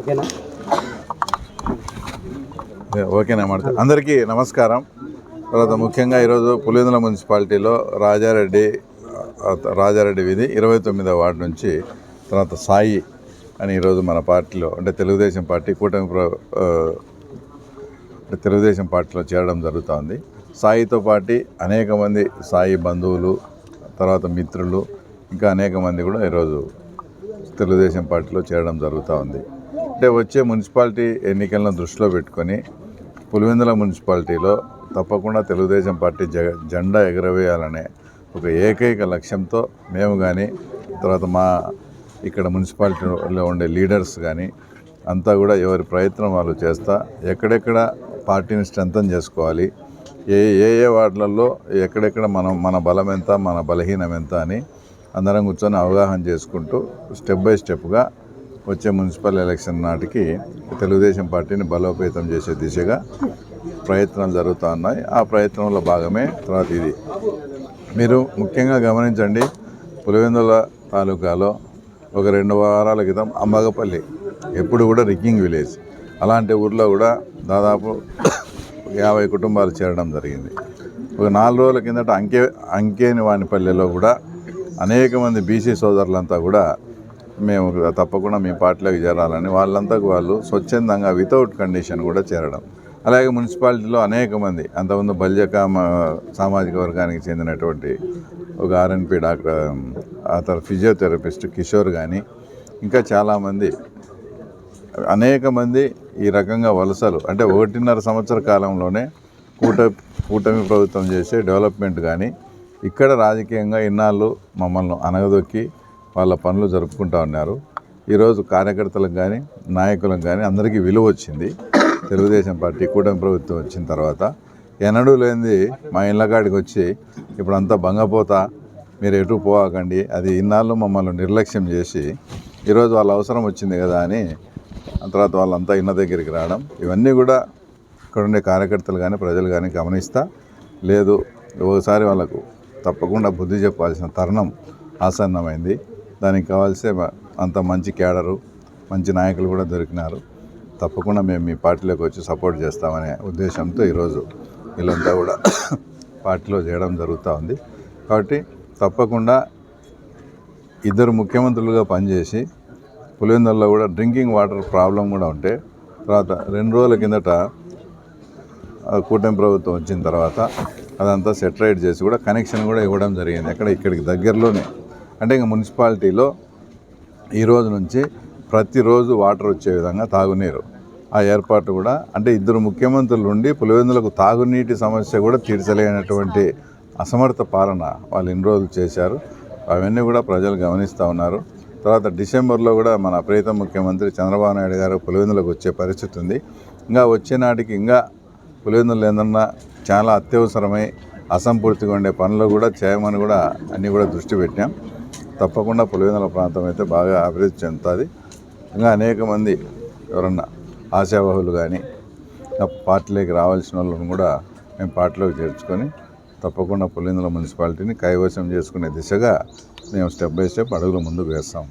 ఓకేనా? ఓకేనా మాట అందరికీ నమస్కారం. తర్వాత ముఖ్యంగా ఈరోజు పులివెందుల మున్సిపాలిటీలో రాజారెడ్డి రాజారెడ్డి వీధి ఇరవై తొమ్మిదో వార్డు నుంచి తర్వాత సాయి అని ఈరోజు మన పార్టీలో అంటే తెలుగుదేశం పార్టీ కూటమి ప్ర అంటే తెలుగుదేశం పార్టీలో చేరడం జరుగుతుంది. సాయితో పాటు అనేక మంది సాయి బంధువులు తర్వాత మిత్రులు ఇంకా అనేక మంది కూడా ఈరోజు తెలుగుదేశం పార్టీలో చేరడం జరుగుతూ ఉంది అంటే వచ్చే మున్సిపాలిటీ ఎన్నికలను దృష్టిలో పెట్టుకొని పులివెందుల మున్సిపాలిటీలో తప్పకుండా తెలుగుదేశం పార్టీ జ జెండా ఎగరవేయాలనే ఒక ఏకైక లక్ష్యంతో మేము కానీ తర్వాత మా ఇక్కడ మున్సిపాలిటీలో ఉండే లీడర్స్ కానీ అంతా కూడా ఎవరి ప్రయత్నం వాళ్ళు చేస్తా ఎక్కడెక్కడ పార్టీని స్ట్రెంథన్ చేసుకోవాలి ఏ ఏ ఏ వార్డులలో ఎక్కడెక్కడ మనం మన బలం ఎంత మన బలహీనం ఎంత అని అందరం కూర్చొని అవగాహన చేసుకుంటూ స్టెప్ బై స్టెప్గా వచ్చే మున్సిపల్ ఎలక్షన్ నాటికి తెలుగుదేశం పార్టీని బలోపేతం చేసే దిశగా ప్రయత్నాలు జరుగుతూ ఉన్నాయి. ఆ ప్రయత్నంలో భాగమే తర్వాత ఇది. మీరు ముఖ్యంగా గమనించండి పులివెందుల తాలూకాలో ఒక రెండు వారాల క్రితం అంబగపల్లి ఎప్పుడు కూడా రిగ్గింగ్ విలేజ్. అలాంటి ఊర్లో కూడా దాదాపు యాభై కుటుంబాలు చేరడం జరిగింది. ఒక నాలుగు రోజుల కిందట అంకే అంకేని వానిపల్లెలో కూడా అనేక మంది బీసీ సోదరులంతా కూడా మేము తప్పకుండా మీ పార్టీలోకి చేరాలని వాళ్ళంతా వాళ్ళు స్వచ్ఛందంగా వితౌట్ కండిషన్ కూడా చేరడం. అలాగే మున్సిపాలిటీలో అనేక మంది అంతకుముందు బల్జక సామాజిక వర్గానికి చెందినటువంటి ఒక ఆర్ఎన్పి డాక్టర్ అతను ఫిజియోథెరపిస్ట్ కిషోర్ కానీ ఇంకా చాలామంది అనేక మంది ఈ రకంగా వలసలు అంటే ఒకటిన్నర సంవత్సర కాలంలోనే కూట కూటమి ప్రభుత్వం చేసే డెవలప్మెంట్ కానీ ఇక్కడ రాజకీయంగా ఇన్నాళ్ళు మమ్మల్ని అనగదొక్కి వాళ్ళ పనులు జరుపుకుంటూ ఉన్నారు. ఈరోజు కార్యకర్తలకు కానీ నాయకులకు కానీ అందరికీ విలువ వచ్చింది. తెలుగుదేశం పార్టీ కూటమి ప్రభుత్వం వచ్చిన తర్వాత ఎన్నడూ లేనిది మా ఇళ్ళకాడికి వచ్చి ఇప్పుడంతా భంగపోతా మీరు ఎటు పోకండి అది ఇన్నాళ్ళు మమ్మల్ని నిర్లక్ష్యం చేసి ఈరోజు వాళ్ళ అవసరం వచ్చింది కదా అని ఆ తర్వాత వాళ్ళంతా ఇన్న దగ్గరికి రావడం. ఇవన్నీ కూడా ఇక్కడ ఉండే కార్యకర్తలు కానీ ప్రజలు కానీ గమనిస్తా. లేదు ఒకసారి వాళ్ళకు తప్పకుండా బుద్ధి చెప్పాల్సిన తరుణం ఆసన్నమైంది. దానికి కావాల్సే అంత మంచి క్యాడరు మంచి నాయకులు కూడా దొరికినారు. తప్పకుండా మేము మీ పార్టీలోకి వచ్చి సపోర్ట్ చేస్తామనే ఉద్దేశంతో ఈరోజు వీళ్ళంతా కూడా పార్టీలో చేయడం జరుగుతూ ఉంది. కాబట్టి తప్పకుండా ఇద్దరు ముఖ్యమంత్రులుగా పనిచేసి పులివెందుల్లో కూడా డ్రింకింగ్ వాటర్ ప్రాబ్లం కూడా ఉంటే తర్వాత రెండు రోజుల కిందట కూటమి ప్రభుత్వం వచ్చిన తర్వాత అదంతా సెటరైట్ చేసి కూడా కనెక్షన్ కూడా ఇవ్వడం జరిగింది. ఎక్కడ ఇక్కడికి దగ్గరలోనే అంటే ఇంకా మున్సిపాలిటీలో ఈ రోజు నుంచి ప్రతిరోజు వాటర్ వచ్చే విధంగా తాగునీరు. ఆ ఏర్పాటు కూడా అంటే ఇద్దరు ముఖ్యమంత్రులు ఉండి పులివెందులకు తాగునీటి సమస్య కూడా తీర్చలేనటువంటి అసమర్థ పాలన వాళ్ళు ఇన్ని రోజులు చేశారు. అవన్నీ కూడా ప్రజలు గమనిస్తూ ఉన్నారు. తర్వాత డిసెంబర్లో కూడా మన ప్రీతం ముఖ్యమంత్రి చంద్రబాబు నాయుడు గారు పులివెందులకు వచ్చే పరిస్థితి ఉంది. ఇంకా వచ్చే నాటికి ఇంకా పులివెందులు ఏందన్నా చాలా అత్యవసరమై అసంపూర్తిగా ఉండే పనులు కూడా చేయమని కూడా అన్నీ కూడా దృష్టి పెట్టాం. తప్పకుండా పులివెందుల ప్రాంతం అయితే బాగా అభివృద్ధి చెందుతుంది. ఇంకా అనేక మంది ఎవరన్నా ఆశావహులు కానీ పార్టీలోకి రావాల్సిన వాళ్ళని కూడా మేము పార్టీలోకి చేర్చుకొని తప్పకుండా పులివెందుల మున్సిపాలిటీని కైవసం చేసుకునే దిశగా మేము స్టెప్ బై స్టెప్ అడుగులు ముందుకు వేస్తాము